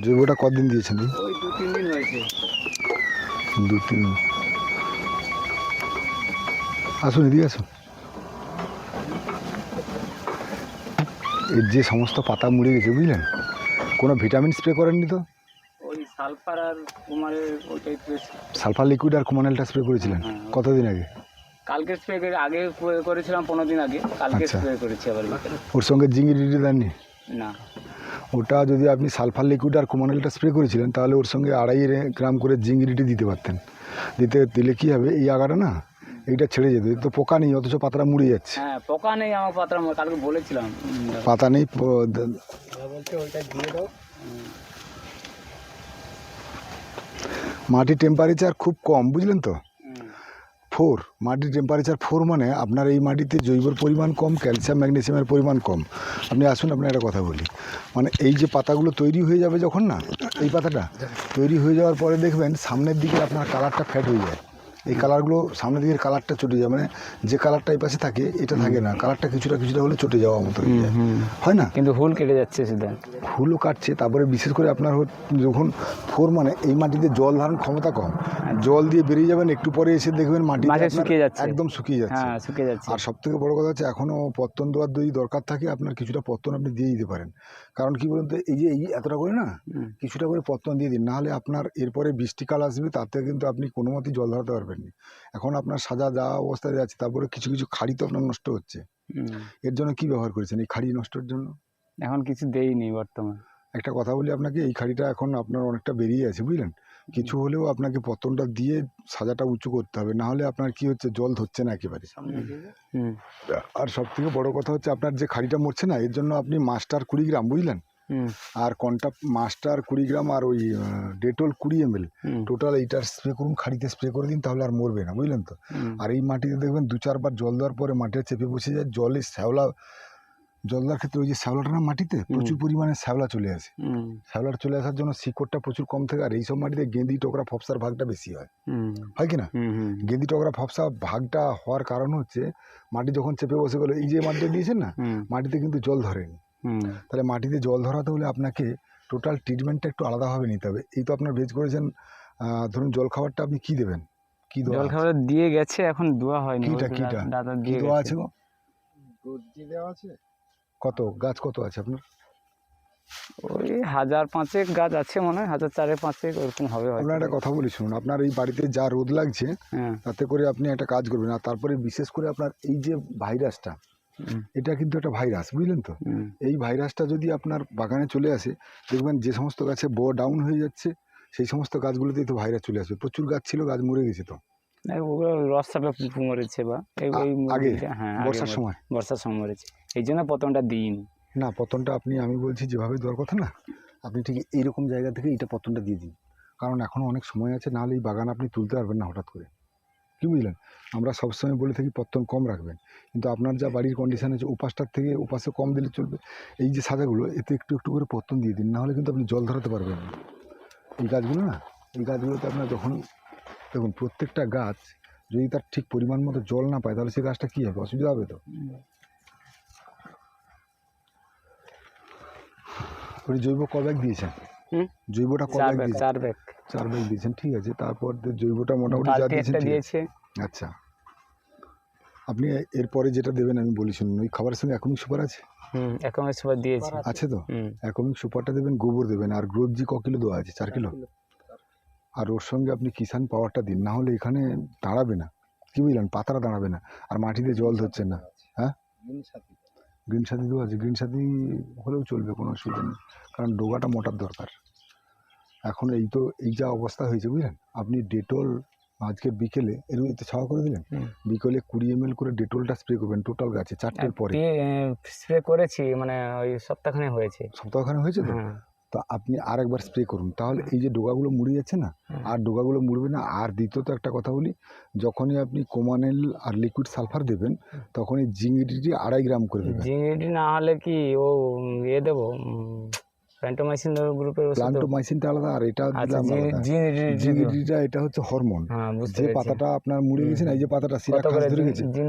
জৈবটা কদিন দিয়েছেন? ওই দু তিন দিন হয়েছে। দু তিন আসুন এদিকে আসুন। এর যে সমস্ত পাতা মুড়ে গেছে বুঝলেন? কোনো ভিটামিন স্প্রে করেননি তো? ওই সালফার আর কুমারের ওইটাই সালফার লিকুইড আর কুমানেলটা স্প্রে করেছিলেন? হ্যাঁ। কতদিন আগে? কালকে স্প্রে করে আগে করে- করেছিলাম পনেরো দিন আগে। কালকে আচ্ছা। স্প্রে করেছি আবার। ওর সঙ্গে জিঙ্গিরিটি দেননি? না। ওটা যদি আপনি সালফার লিকুইড আর কুমানেলটা স্প্রে করেছিলেন তাহলে ওর সঙ্গে আড়াই গ্রাম করে জিঙ্গিরিটি দিতে পারতেন। দিতে দিলে কী হবে? এই আগাটা না এইটা ছেড়ে যেত। তো পোকা নেই অথচ পাতাটা মুড়ে যাচ্ছে। হ্যাঁ পোকা নেই আমার কালকে বলেছিলাম। পাতা নেই মাটির টেম্পারেচার খুব কম বুঝলেন তো। ফোর, মাটির টেম্পারেচার ফোর মানে আপনার এই মাটিতে জৈবর পরিমাণ কম ক্যালসিয়াম ম্যাগনেসিয়ামের পরিমাণ কম। আপনি আসুন আপনার একটা কথা বলি। মানে এই যে পাতাগুলো তৈরি হয়ে যাবে যখন না, এই পাতাটা তৈরি হয়ে যাওয়ার পরে দেখবেন সামনের দিকে আপনার কালারটা ফ্যাট হয়ে যায়। এই কালারগুলো সামনের দিকের কালারটা চটে যায় মানে যে কালারটা এই পাশে থাকে এটা থাকে না। কালারটা কিছুটা কিছুটা হলে চটে যাওয়ার মতো হয়ে যায়। হয় না? কিন্তু হুল কেটে যাচ্ছে সেটা ফুলও কাটছে তারপরে বিশেষ করে আপনার যখন ফোর মানে এই মাটিতে জল ধারণ ক্ষমতা কম জল দিয়ে বেরিয়ে যাবেন একটু পরে এসে দেখবেন মাটি মাটি শুকিয়ে যাচ্ছে। একদম শুকিয়ে যাচ্ছে। হ্যাঁ শুকিয়ে যাচ্ছে। আর সব থেকে বড় কথা হচ্ছে এখনও পত্তন দেওয়ার যদি দরকার থাকে আপনার কিছুটা পত্তন আপনি দিয়ে দিতে পারেন। কারণ কি বলুন তো এই যে এই এতটা করে না কিছুটা করে পত্তন দিয়ে দিন নাহলে আপনার এরপরে বৃষ্টিকাল আসবে তাতে কিন্তু আপনি কোনো মতেই জল ধরাতে পারবেন না এখন আপনার সাজা যা অবস্থায় আছে তারপরে কিছু কিছু খাড়ি তো আপনার নষ্ট হচ্ছে। এর জন্য কি ব্যবহার করেছেন? এই খাড়ি নষ্টের জন্য? এখন কিছু দেইনি বর্তমান। একটা কথা বলি আপনাকে এই খাড়িটা এখন আপনার অনেকটা বেরিয়ে আছে বুঝলেন? কিছু হলেও আপনাকে পতনটা দিয়ে সাজাটা উঁচু করতে হবে না হলে আপনার কি হচ্ছে জল ধরছে না একেবারে। হুম। আর সব থেকে বড় কথা হচ্ছে আপনার যে খাড়িটা মরছে না এর জন্য আপনি মাস্টার কুড়ি গ্রাম বুঝলেন? আর কন্টা মাস্টার কুড়ি গ্রাম আর ওই ডেটল কুড়ি এম এল টোটাল এইটার স্প্রে করুন খাড়িতে স্প্রে করে দিন তাহলে আর মরবে না বুঝলেন তো? আর এই মাটিতে দেখবেন দু চারবার জল দেওয়ার পরে মাটিটা চেপে বসে যায় জলে শ্যাওলা জল দেওয়ার ক্ষেত্রে ওই যে শ্যাওলাটা না মাটিতে প্রচুর পরিমাণে শ্যাওলা চলে আসে। শ্যাওলার চলে আসার জন্য শিকড়টা প্রচুর কম থাকে আর এইসব মাটিতে গেঁদি টোকরা ফপসার ভাগটা বেশি হয়। হয় কি না? গেঁদি টোকরা ফপসা ভাগটা হওয়ার কারণ হচ্ছে মাটি যখন চেপে বসে গেলো এই যে মাটিটা দিয়েছেন না মাটিতে কিন্তু জল ধরেনি। তাহলে মাটিতে জল ধরাতে হলে আপনাকে টোটাল ট্রিটমেন্টটা একটু আলাদাভাবে নিতে হবে। এই তো আপনার ভেজ করেছেন ধরুন জল খাবারটা আপনি কি দেবেন? কি জল খাবার দিয়ে গেছে এখন দোয়া হয়নি। কিটা, কিটা? দাদা দিয়ে দেওয়া গেছে। আছে? কত? গাছ কত আছে আপনার? ওই হাজার পাঁচেক গাছ আছে মনে হয় হাজার চারে পাঁচেক ওরকম হবে। আপনার একটা কথা বলি শুনুন আপনার এই বাড়িতে যা রোদ লাগছে হ্যাঁ। তাতে করে আপনি একটা কাজ করবেন। আর তারপরে বিশেষ করে আপনার এই যে ভাইরাসটা এটা কিন্তু একটা ভাইরাস বুঝলেন তো? এই ভাইরাসটা যদি আপনার বাগানে চলে আসে দেখবেন যে সমস্ত গাছে ব ডাউন হয়ে যাচ্ছে সেই সমস্ত গাছগুলোতেই তো ভাইরাস চলে আসবে। প্রচুর গাছ ছিল গাছ মরে গেছে তো। না, ওগুলো রস চাপে মরেছে বা আগে? হ্যাঁ বর্ষার সময়। বর্ষার সময় মরেছে। এই জন্য প্রথমটা দিইনি। না পতনটা আপনি আমি বলছি যেভাবে দেওয়ার কথা না আপনি ঠিক এইরকম জায়গা থেকে এইটা পতনটা দিয়ে দিন। কারণ এখনও অনেক সময় আছে নাহলে এই বাগান আপনি তুলতে পারবেন না হঠাৎ করে। কি বুঝলেন আমরা সবসময় বলে থাকি পত্তন কম রাখবেন। কিন্তু আপনার যা বাড়ির কন্ডিশান আছে উপাসটার থেকে উপাসে কম দিলে চলবে। এই যে সাজাগুলো এতে একটু একটু করে পত্তন দিয়ে দিন। নাহলে কিন্তু আপনি জল ধরাতে পারবেন না। এই গাছগুলো না এই গাছগুলোতে আপনার যখন দেখুন প্রত্যেকটা গাছ যদি তার ঠিক পরিমাণ মতো জল না পায় তাহলে সেই গাছটা কী হবে? অসুবিধা হবে তো? জৈব ক ব্যাগ দিয়েছেন? হুম? জৈবটা ক চার ব্যাগ ব্যাগ দিয়েছেন চার ব্যাগ দিয়েছেন ঠিক আছে। তারপর তো জৈবটা মোটামুটি যা দিয়েছেন ঠিক আছে। দিয়েছে। আচ্ছা। আপনি এরপরে যেটা দেবেন আমি বলি শুনুন ওই খাবারের সঙ্গে এখনই সুপার আছে? হুম একাউন্টে সবাই দিয়েছে। আছে তো? হুম। এখনই সুপারটা দেবেন গোবর দেবেন আর গ্রোথ জি ক কিলো দেওয়া আছে? চার কিলো। আর ওর সঙ্গে আপনি কিষান পাওয়ারটা দিন না হলে এখানে দাঁড়াবে না। কি বুঝলেন? পাতাটা দাঁড়াবে না আর মাটিতে জল ধরছে না। হ্যাঁ? গ্রিন সাথী দেওয়া আছে। গ্রিন সাথী হলেও চলবে কোনো অসুবিধা নেই। কারণ ডোগাটা মোটার দরকার। এখন এই তো এই যা অবস্থা হয়েছে বুঝলেন? আপনি ডেটল আজকে বিকেলে এর তো ছাওয়া করে দিলেন? বিকেলে কুড়ি এম করে ডেটলটা স্প্রে করবেন টোটাল গাছে চারটের পরে। স্প্রে করেছি মানে ওই সপ্তাহখানে হয়েছে। সপ্তাহখানে হয়েছে তো? হ্যাঁ। তো আপনি আর একবার স্প্রে করুন। তাহলে এই যে ডোগাগুলো মুড়ে যাচ্ছে না আর ডোগাগুলো মুড়বে না আর দ্বিতীয়ত একটা কথা বলি যখনই আপনি কোমানেল আর লিকুইড সালফার দেবেন তখনই জিঙ্গিটি আড়াই গ্রাম করে দেবেন। জিঙ্গিটি না হলে কি ও উম, ইয়ে দেবো প্যান্টোমাইসিন গ্রুপের ওষুধ প্লান্টোমাইসিনটা আলাদা আর এটা আচ্ছা দিলাম এটা হচ্ছে হরমোন হ্যাঁ যে পাতাটা আপনার মুড়ে গেছে না এই যে পাতাটা সিরা খাস ধরে গেছে জিন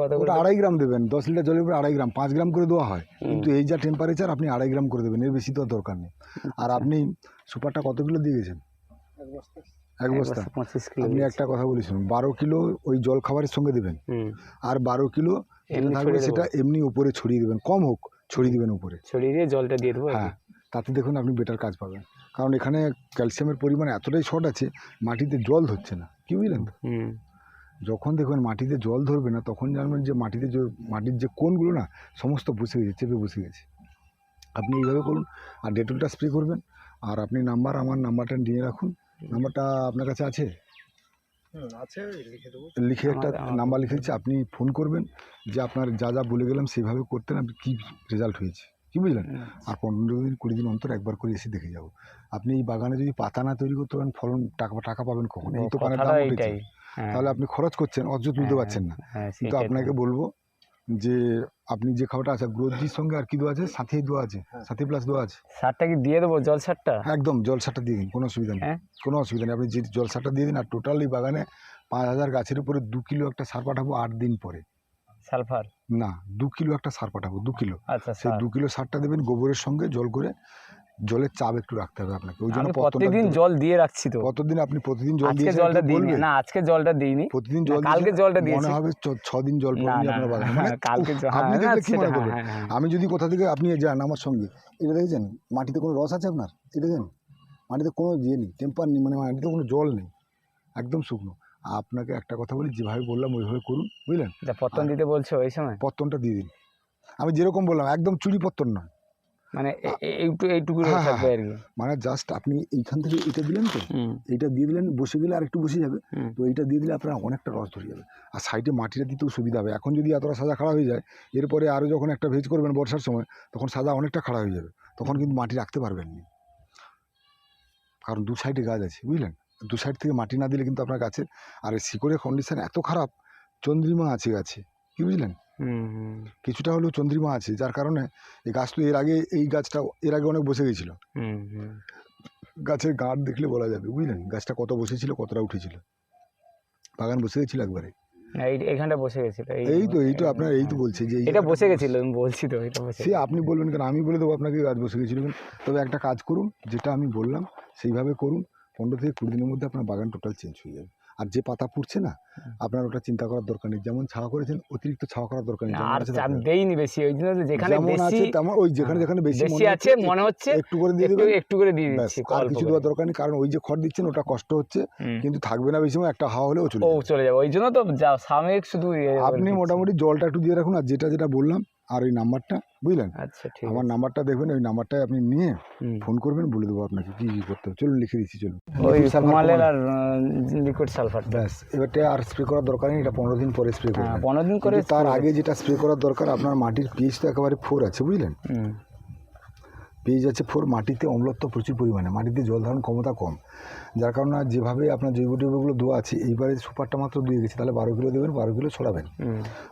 কত ওটা আড়াই গ্রাম দেবেন দশ লিটার জলের উপরে আড়াই গ্রাম পাঁচ গ্রাম করে দেওয়া হয়। কিন্তু এই যা টেম্পারেচার আপনি আড়াই গ্রাম করে দেবেন এর বেশি তো আর দরকার নেই। আর আপনি সুপারটা কত কিলো দিয়ে গেছেন? এক এক বস্তা। আপনি একটা কথা বলেছিলেন বারো কিলো ওই জল খাবারের সঙ্গে দেবেন। আর বারো কিলো থাকবে সেটা এমনি উপরে ছড়িয়ে দেবেন কম হোক ছড়িয়ে দেবেন উপরে। ছড়িয়ে দিয়ে জলটা দিয়ে দেবো হ্যাঁ। তাতে দেখুন আপনি বেটার কাজ পাবেন। কারণ এখানে ক্যালসিয়ামের পরিমাণ এতটাই শর্ট আছে মাটিতে জল ধরছে না। কি বুঝলেন তো? যখন দেখবেন মাটিতে জল ধরবে না তখন জানবেন যে মাটিতে যে মাটির যে কোনগুলো না সমস্ত বসে গেছে চেপে বসে গেছে। আপনি এইভাবে করুন আর ডেটলটা স্প্রে করবেন। আর আপনি নাম্বার আমার নাম্বারটা নিয়ে রাখুন। নাম্বারটা আপনার কাছে আছে? আছে লিখে দেবো। লিখে একটা নাম্বার লিখে দিচ্ছি আপনি ফোন করবেন। যে আপনার যা যা বলে গেলাম সেইভাবে করতেন আপনি কী রেজাল্ট হয়েছে? কি বুঝলেন? আর পনেরো দিন কুড়ি দিন অন্তর একবার করে এসে দেখে যাব। আপনি এই বাগানে যদি পাতা না তৈরি করতে পারেন ফলন টাকা টাকা পাবেন কখন? এই তো পানের দাম উঠেছে হ্যাঁ, তাহলে আপনি খরচ করছেন অথচ তুলতে হ্যাঁ, পারছেন না। হ্যাঁ কিন্তু আপনাকে বলব যে আপনি যে খাবারটা আছে গ্রোথজির সঙ্গে আর কি দেওয়া আছে? সাথে দেওয়া আছে? হ্যাঁ। সাথে প্লাস দেওয়া আছে? সারটা কি দিয়ে দেবো? জল সারটা? একদম জল সারটা দিয়ে দিন কোনো অসুবিধা নেই। হ্যাঁ। কোনো অসুবিধা নেই। আপনি যে জল সারটা দিয়ে দিন আর টোটালি বাগানে পাঁচ হাজার গাছের উপরে দু কিলো একটা সার পাঠাবো আট দিন পরে। সালফার? না দু কিলো একটা সার পাঠাবো দু কিলো। আচ্ছা সেই দু কিলো সারটা দেবেন গোবরের সঙ্গে জল করে জলের চাপ একটু রাখতে হবে আপনাকে ওই জন্য প্রতিদিন জল দিয়ে রাখছি তো। কতদিন আপনি প্রতিদিন জল আজকে দিয়েছেন জলটা দিইনি না আজকে জলটা দিইনি। প্রতিদিন জল কালকে জলটা মনে দিয়েছি। হবে ছ- ছ দিন জল পড়েনি আপনার বাগানে। মানে কালকে জ- হ্যাঁ, আপনি দেখলে কি মনে করবেন হ্যাঁ, হ্যাঁ। আমি যদি কোথা থেকে আপনি যান আমার সঙ্গে এটা দেখেছেন? মাটিতে কোনো রস আছে আপনার? এটা দেখেন? মাটিতে কোনো ইয়ে নেই টেম্পার নেই মানে মাটিতে কোনো জল নেই একদম শুকনো। আপনাকে একটা কথা বলি যেভাবে বললাম ওইভাবে করুন বুঝলেন? পত্তন দিতে বলছো ওই সময়? পত্তনটা দিয়ে দিন। আমি যেরকম বললাম একদম চুরি পত্তন নয়। মানে এইটু এইটুকু হ্যাঁ, হ্যাঁ, থাকবে আর কি। মানে জাস্ট আপনি এইখান থেকে এটা দিলেন তো এইটা দিয়ে দিলেন বসে গেলে আর একটু বসে যাবে। তো এইটা দিয়ে দিলে আপনার অনেকটা রস ধরে যাবে। আর সাইডে মাটিটা দিতেও সুবিধা হবে। এখন যদি এতটা সাজা খাড়া হয়ে যায় এরপরে আরও যখন একটা ভেজ করবেন বর্ষার সময় তখন সাজা অনেকটা খাড়া হয়ে যাবে। তখন কিন্তু মাটি রাখতে পারবেন না। কারণ দু সাইডে গাছ আছে বুঝলেন? দু সাইড থেকে মাটি না দিলে কিন্তু আপনার গাছের আর এই শিকড়ের কন্ডিশন এত খারাপ চন্দ্রিমা আছে গাছে কি বুঝলেন? কিছুটা হলেও চন্দ্রিমা আছে যার কারণে এই গাছ তো এর আগে এই গাছটা এর আগে অনেক বসে গেছিল। গাছের গাঁট দেখলে বলা যাবে বুঝলেন? গাছটা কত বসেছিল কতটা উঠেছিল। বাগান বসে গেছিল একবারে। এইখানটা বসে গেছিল এই তো এই তো আপনার এই তো বলছে যে এটা বসে গেছিল আমি বলছি তো এটা সে আপনি বলবেন কেন? আমি বলে দেবো আপনাকে গাছ বসে গেছিল। তবে একটা কাজ করুন যেটা আমি বললাম সেইভাবে করুন। পনেরো থেকে কুড়ি দিনের মধ্যে আপনার বাগান টোটাল চেঞ্জ হয়ে যাবে। আর যে পাতা পুড়ছে না আপনার ওটা চিন্তা করার দরকার নেই। যেমন ছাওয়া করেছেন অতিরিক্ত ছাওয়া করার দরকার নেই। আর চাপ দেইনি বেশি ওই জন্য যেখানে বেশি তেমন ওই যেখানে যেখানে বেশি আছে মনে হচ্ছে একটু করে দিয়ে একটু একটু করে দিয়ে দিচ্ছি আর কিছু দেওয়ার দরকার নেই কারণ ওই যে খড় দিচ্ছেন ওটা কষ্ট হচ্ছে কিন্তু থাকবে না বেশি সময় একটা হাওয়া হলেও চলে ও। চলে যাবে ওই জন্য তো সাময়িক শুধু ইয়ে আপনি মোটামুটি জলটা একটু দিয়ে রাখুন আর যেটা যেটা বললাম আর ওই নাম্বারটা বুঝলেন? আচ্ছা ঠিক আমার নাম্বারটা দেখবেন ওই নাম্বারটায় আপনি নিয়ে ফোন করবেন বলে দেবো আপনাকে কী কী করতে হবে। চলুন লিখে দিচ্ছি চলুন। ওই। আর লিকুইড সালফার। ব্যাস এবারটা আর স্প্রে করার দরকার নেই এটা পনেরো দিন পরে স্প্রে হ্যাঁ করবেন। পনেরো দিন করে তার আগে যেটা স্প্রে করার দরকার আপনার মাটির পিএইচ তো একেবারে ফোর আছে বুঝলেন? পিএইচ আছে ফোর মাটিতে অম্লত্ব প্রচুর পরিমাণে মাটিতে জল ধারণ ক্ষমতা কম। যার কারণে যেভাবে আপনার জৈব টৈবগুলো দেওয়া আছে এইবারে সুপারটা মাত্র দিয়ে গেছে তাহলে বারো কিলো দেবেন বারো কিলো ছড়াবেন।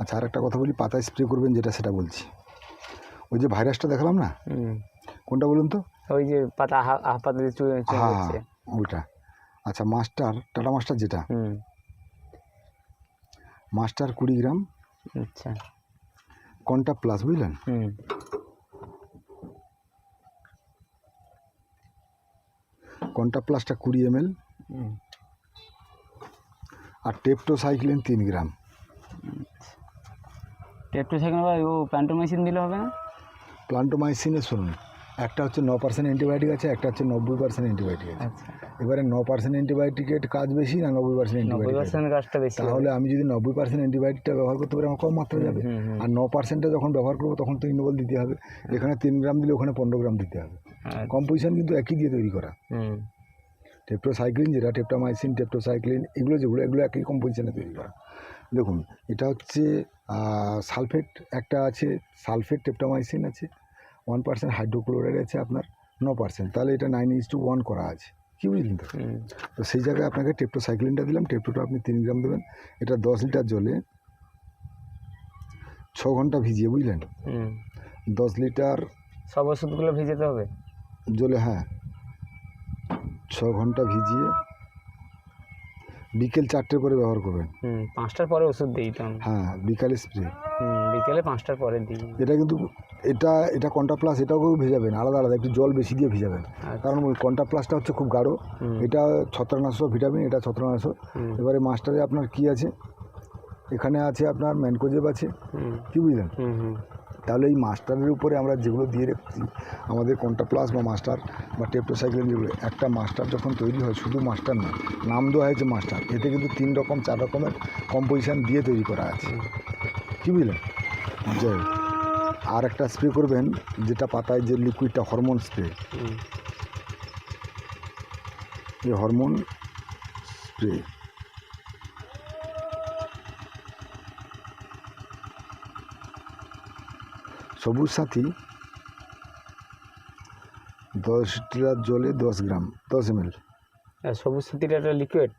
আচ্ছা আর একটা কথা বলি পাতায় স্প্রে করবেন যেটা সেটা বলছি। ওই যে ভাইরাসটা দেখালাম না? কোনটা বলুন তো? ওই যে পাতা পাতা হ্যাঁ ওইটা। আচ্ছা মাস্টার টাটা মাস্টার যেটা? মাস্টার কুড়ি গ্রাম। আচ্ছা। কন্টা প্লাস বুঝলেন? কন্টা প্লাসটা কুড়ি এমএল হুম। আর টেপটোসাইক্লিন তিন গ্রাম। টেপটোসাইকেল বা ও প্যান্টোমাইসিন দিলে হবে না? প্লান্টোমাইসিনে শুনুন একটা হচ্ছে ন পার্সেন্ট অ্যান্টিবায়োটিক আছে একটা হচ্ছে নব্বই পার্সেন্ট অ্যান্টিবায়োটিক আছে। আচ্ছা। এবারে ন পার্সেন্ট অ্যান্টিবায়োটিকের কাজ বেশি না নব্বই পার্সেন্ট নব্বই অ্যান্টিবায়োটিক পার্সেন্ট বেশি তাহলে আমি যদি নব্বই পার্সেন্ট অ্যান্টিবায়োটিকটা ব্যবহার করতে পারি আমার কম মাত্রা যাবে। আর ন পার্সেন্টটা যখন ব্যবহার করব তখন তো ইনোবল দিতে হবে। এখানে তিন গ্রাম দিলে ওখানে পনেরো গ্রাম দিতে হবে। কম্পোজিশন কিন্তু একই দিয়ে তৈরি করা। টেপটোসাইক্লিন যেটা টেপটামাইসিন টেপটোসাইক্লিন এগুলো যেগুলো এগুলো একই কম্পোজিশনে তৈরি করা। দেখুন এটা হচ্ছে সালফেট একটা আছে সালফেট টেপটামাইসিন আছে ওয়ান পার্সেন্ট হাইড্রোক্লোরাইড আছে আপনার ন পার্সেন্ট তাহলে এটা নাইন ইস টু ওয়ান করা আছে। কী বুঝলেন তো? তো সেই জায়গায় আপনাকে টেপটোসাইক্লিনটা দিলাম টেপটোটা আপনি তিন গ্রাম দেবেন। এটা দশ লিটার জলে ছ ঘণ্টা ভিজিয়ে বুঝলেন? দশ লিটার সব ওষুধগুলো ভিজাতে হবে? জলে হ্যাঁ। ছ ঘণ্টা ভিজিয়ে বিকেল চারটের পরে ব্যবহার করবেন। হুম পাঁচটার পরে ওষুধ দিই তো হ্যাঁ বিকালে স্প্রে হুম বিকেলে পাঁচটার পরে দিই। এটা কিন্তু এটা এটা কন্টা প্লাস এটাও ভেজাবেন আলাদা আলাদা একটু জল বেশি দিয়ে ভিজাবেন। আচ্ছা। কারণ ওই কন্টা প্লাসটা হচ্ছে খুব গাঢ়। এটা ছত্রাকনাশক ভিটামিন এটা ছত্রাকনাশক। এবারে মাস্টারে আপনার কি আছে? এখানে আছে আপনার ম্যানকোজেব আছে। কি বুঝলেন? তাহলে এই মাস্টারের উপরে আমরা যেগুলো দিয়ে রেখেছি আমাদের কন্টা প্লাস বা মাস্টার বা টেপ্টোসাইক্লিন যেগুলো একটা মাস্টার যখন তৈরি হয় শুধু মাস্টার না নাম দেওয়া হয়েছে মাস্টার এতে কিন্তু তিন রকম চার রকমের কম্পোজিশান দিয়ে তৈরি করা আছে। কী বুঝলেন? যাই আর একটা স্প্রে করবেন যেটা পাতায় যে লিকুইডটা হরমোন স্প্রে এই হরমোন স্প্রে সবুজ সাথী দশ লিটার জলে দশ গ্রাম দশ এম এল সবুজ সাথীর একটা লিকুইড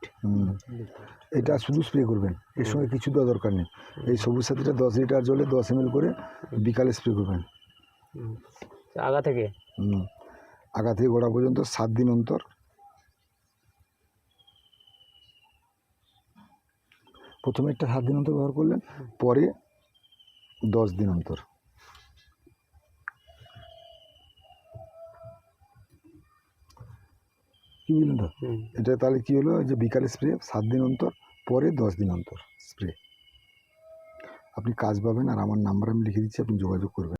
এটা শুধু স্প্রে করবেন এর সঙ্গে কিছু দেওয়া দরকার নেই। এই সবুজ সাথীটা দশ লিটার জলে দশ এম করে বিকালে স্প্রে করবেন। আগা থেকে। আগা থেকে গোড়া পর্যন্ত সাত দিন অন্তর। প্রথমে একটা সাত দিন অন্তর ব্যবহার করলেন পরে দশ দিন অন্তর। কি বুঝলেন তো এটা তাহলে কী হলো? যে বিকালে স্প্রে সাত দিন অন্তর পরে দশ দিন অন্তর স্প্রে আপনি কাজ পাবেন আর আমার নাম্বার আমি লিখে দিচ্ছি আপনি যোগাযোগ করবেন।